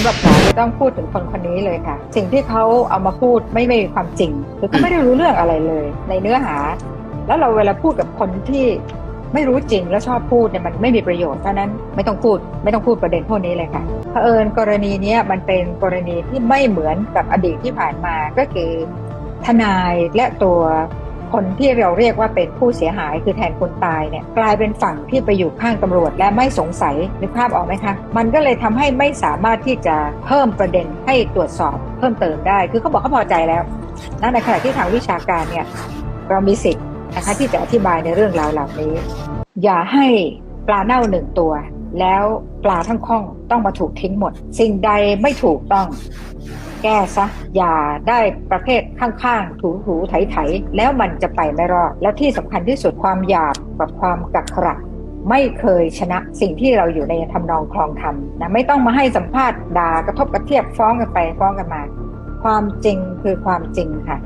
ำหรับหมอจะต้องพูดถึงคนคนนี้เลยค่ะ สิ่งที่เขาเอามาพูดไม่ไม่มีความจริงคือเขาไม่ได้รู้เรื่องอะไรเลย ในเนื้อหา แล้วเราเวลาพูดกับคนที่ไม่รู้จริงแล้วชอบพูดเนี่ยมันไม่มีประโยชน์เพราะนั้นไม่ต้องพูดไม่ต้องพูดประเด็นพวกนี้เลยค่ะเผอิญกรณีนี้มันเป็นกรณีที่ไม่เหมือนกับอดีตที่ผ่านมาก็คือทนายและตัว คนที่เราเรียกว่าเป็นผู้เสียหายคือแทนคนตายเนี่ยกลายเป็นฝั่งที่ไปอยู่ข้างตำรวจและไม่สงสัยนึกภาพออกไหมคะมันก็เลยทำให้ไม่สามารถที่จะเพิ่มประเด็นให้ตรวจสอบเพิ่มเติมได้ คือเขาบอกเขาพอใจแล้วนะในขณะที่ทางวิชาการเนี่ยเรามีสิทธิ์นะคะที่จะอธิบายในเรื่องราวเหล่านี้ อย่าให้ปลาเน่าหนึ่งตัว แล้วปลาทั้งข้องต้องมาถูกทิ้งหมด สิ่งใดไม่ถูกต้อง แก้ซะ อย่าได้ประเภทข้างๆ ถูๆ ไถๆ แล้วมันจะไปไม่รอด แล้วที่สำคัญที่สุดความหยาบกับความกักขระไม่เคยชนะสิ่งที่เราอยู่ในทำนองคลองธรรมนะไม่ต้องมาให้สัมภาษณ์ด่ากระทบกระเทียบฟ้องกันไปฟ้องกันมา ความจริงคือความจริงค่ะ